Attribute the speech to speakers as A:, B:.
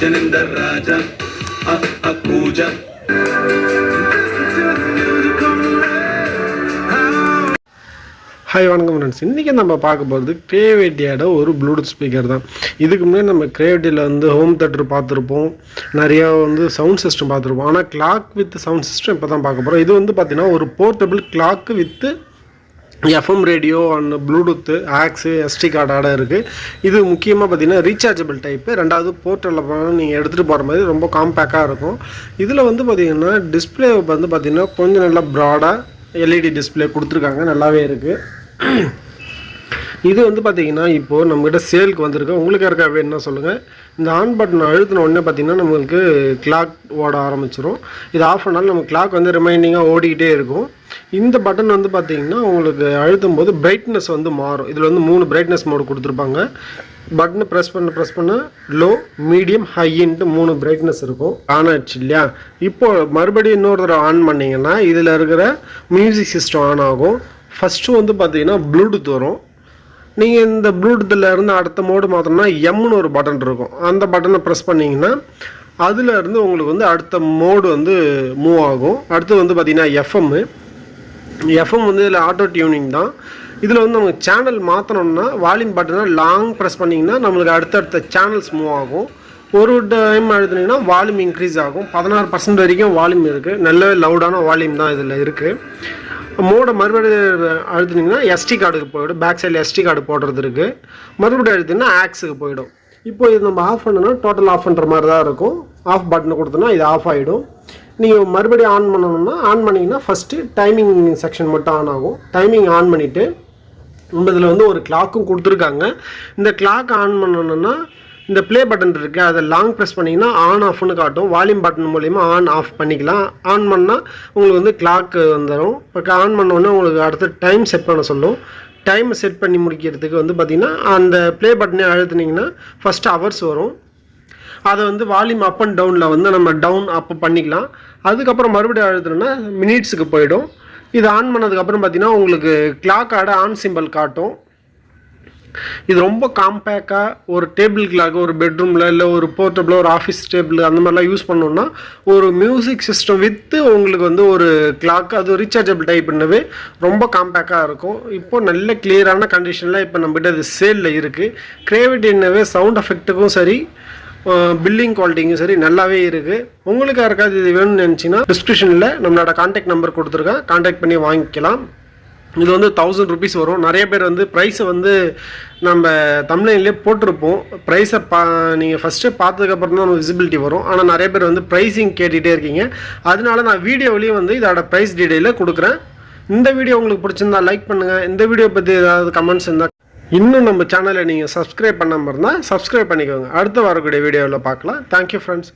A: Janinder Raja a
B: hi வணக்கம் friends இன்றைக்கி நம்ம பார்க்க போகிறது கிரேவேட்டியோட ஒரு ப்ளூடூத் ஸ்பீக்கர் தான். இதுக்கு முன்னாடி நம்ம கிரேவேட்டியில் வந்து ஹோம் தேட்டர் பார்த்துருப்போம். நிறையா வந்து சவுண்ட் சிஸ்டம் பார்த்துருப்போம். ஆனால் கிளாக் வித் சவுண்ட் சிஸ்டம் இப்போ தான் பார்க்க போகிறோம் இது வந்து பார்த்திங்கன்னா ஒரு portable clock with FM radio and bluetooth aux SD கார்டோட இருக்குது இது முக்கியமாக பார்த்தீங்கன்னா ரீசார்ஜபிள் டைப்பு ரெண்டாவது போர்ட்டலில் நீங்கள் எடுத்துகிட்டு போகிற மாதிரி ரொம்ப காம்பேக்டாக இருக்கும். இதில் வந்து பார்த்தீங்கன்னா டிஸ்பிளே வந்து பார்த்திங்கன்னா கொஞ்சம் நல்லா ப்ராடாக எல்இடி டிஸ்பிளே கொடுத்துருக்காங்க. நல்லாவே இருக்குது இது வந்து பார்த்தீங்கன்னா இப்போது நம்மகிட்ட சேலுக்கு வந்திருக்கு. உங்களுக்கு யாருக்கா வேணும்னா சொல்லுங்கள் இந்த ஆன் பட்டன் அழுத்தின உடனே பார்த்தீங்கன்னா நம்மளுக்கு கிளாக் ஓட ஆரம்பிச்சிரும். இது ஆஃப் பண்ணாலும் நம்ம கிளாக் வந்து ரிமைண்டிங்காக ஓடிக்கிட்டே இருக்கும். இந்த பட்டன் வந்து பார்த்தீங்கன்னா உங்களுக்கு அழுத்தும் போது பிரைட்னஸ் வந்து மாறும். இதில் வந்து மூணு பிரைட்னஸ் மோடு கொடுத்துருப்பாங்க. பட்டனை ப்ரெஸ் பண்ண ப்ரெஸ் பண்ண லோ மீடியம் ஹைன்ட்டு மூணு பிரைட்னஸ் இருக்கும். ஆன் ஆச்சு இல்லையா? இப்போ மறுபடியும் இன்னொரு தடவை ஆன் பண்ணிங்கன்னா இதில் இருக்கிற மியூசிக் சிஸ்டம் ஆன் ஆகும். ஃபஸ்ட்டு வந்து பார்த்தீங்கன்னா ப்ளூடூத் வரும். நீங்கள் இந்த ப்ளூடூத்தில் இருந்து அடுத்த மோடு மாற்றணும்னா எம்னு ஒரு பட்டன் இருக்கும். அந்த பட்டனை ப்ரெஸ் பண்ணிங்கன்னா அதில் இருந்து உங்களுக்கு வந்து அடுத்த மோடு வந்து மூவ் ஆகும். அடுத்து வந்து பார்த்தீங்கன்னா எஃப்எம்மு எஃப்எம் வந்து இதில் ஆட்டோ டியூனிங் தான். இதில் வந்து நமக்கு சேனல் மாற்றணும்னா வால்யூம் பட்டனை லாங் ப்ரெஸ் பண்ணிங்கன்னா நம்மளுக்கு அடுத்தடுத்த சேனல்ஸ் மூவ் ஆகும். ஒரு டைம் எழுதுனீங்கன்னா வால்யூம் இன்க்ரீஸ் ஆகும். பதினாறு பர்சன்ட் வரைக்கும் வால்யூம் இருக்குது நல்ல லவுடான வால்யூம் தான் இதில் இருக்குது மோடை மறுபடியும் அழுத்துனீங்கன்னா எஸ்டி கார்டுக்கு போயிடும். பேக் சைடில் எஸ்டி கார்டு போடுறது இருக்குது மறுபடியும் அழுத்தினா ஆக்ஸுக்கு போயிடும். இப்போ இது நம்ம ஆஃப் பண்ணோன்னா டோட்டல் ஆஃப் பண்ணுற மாதிரி தான் இருக்கும். ஆஃப் பட்டனை கொடுத்தோன்னா இது ஆஃப் ஆகிடும் நீங்கள் மறுபடியும் ஆன் பண்ணணும்னா ஆன் பண்ணிங்கன்னா ஃபஸ்ட்டு டைமிங் செக்ஷன் மட்டும் ஆன் ஆகும். டைமிங் ஆன் பண்ணிவிட்டு நம்ம இதில் வந்து ஒரு கிளாக்கும் கொடுத்துருக்காங்க. இந்த கிளாக் ஆன் பண்ணணும்னா இந்த ப்ளே பட்டன் இருக்குது அதை லாங் ப்ரெஸ் பண்ணிங்கன்னா ஆன் ஆஃப்னு காட்டும். வால்யூம் பட்டன் மூலிமா ஆன் ஆஃப் பண்ணிக்கலாம். ஆன் பண்ணால் உங்களுக்கு வந்து கிளாக்கு வந்துடும் இப்போ ஆன் பண்ணோடனே உங்களுக்கு அடுத்து டைம் செட் பண்ண சொல்லும். டைம் செட் பண்ணி முடிக்கிறதுக்கு வந்து பார்த்திங்கன்னா அந்த ப்ளே பட்டனே அழுத்துனீங்கன்னா ஃபஸ்ட் ஹவர்ஸ் வரும். அதை வந்து வால்யூம் அப் அண்ட் டவுனில் வந்து நம்ம டவுன் அப் பண்ணிக்கலாம். அதுக்கப்புறம் மறுபடியும் அழுத்தணும்னா மினிட்ஸுக்கு போயிடும். இது ஆன் பண்ணதுக்கப்புறம் பார்த்தீங்கன்னா உங்களுக்கு கிளாக்கோட ஆன் சிம்பிள் காட்டும். இது ரொம்ப காம்பேக்டாக ஒரு டேபிள் கிளாக் ஒரு பெட்ரூமில் இல்லை ஒரு போர்ட்டபிள் ஒரு ஆஃபீஸ் டேபிள் அந்த மாதிரிலாம் யூஸ் பண்ணோம்னா ஒரு மியூசிக் சிஸ்டம் வித்து உங்களுக்கு வந்து ஒரு கிளாக் அது ரீசார்ஜபிள் டைப்னவே ரொம்ப காம்பேக்டாக இருக்கும். இப்போ நல்ல கிளியரான கண்டிஷனில் இப்போ நம்மகிட்ட அது சேலில் இருக்குது கிரேவிட்டின்னவே சவுண்ட் எஃபெக்ட்டுக்கும் சரி பில்லிங் குவாலிட்டிங்கும் சரி நல்லாவே இருக்குது உங்களுக்கு யாருக்காவது இது வேணும்னு நினச்சிங்கன்னா டிஸ்கிரிப்ஷனில் நம்மளோட காண்டாக்ட் நம்பர் கொடுத்துருக்கேன் காண்டாக்ட் பண்ணி வாங்கிக்கலாம். இது வந்து தௌசண்ட் ருபீஸ் வரும். நிறைய பேர் வந்து ப்ரைஸை வந்து நம்ம தமிழ்லேயே போட்டிருப்போம். ப்ரைஸை பா நீங்கள் ஃபஸ்ட்டு பார்த்ததுக்கப்புறம் தான் விசிபிலிட்டி வரும். ஆனால் நிறைய பேர் வந்து ப்ரைஸிங் கேட்டுகிட்டே இருக்கீங்க. அதனால நான் வீடியோவிலையும் வந்து இதோட ப்ரைஸ் டீட்டெயிலில் கொடுக்குறேன். இந்த வீடியோ உங்களுக்கு பிடிச்சிருந்தா லைக் பண்ணுங்கள் இந்த வீடியோ பற்றி ஏதாவது கமெண்ட்ஸ் இருந்தால் இன்னும் நம்ம சேனலை நீங்கள் சப்ஸ்கிரைப் பண்ணாமல் இருந்தால் சப்ஸ்கிரைப் பண்ணிக்கோங்க. அடுத்து வரக்கூடிய வீடியோவில் பார்க்கலாம். Thank you friends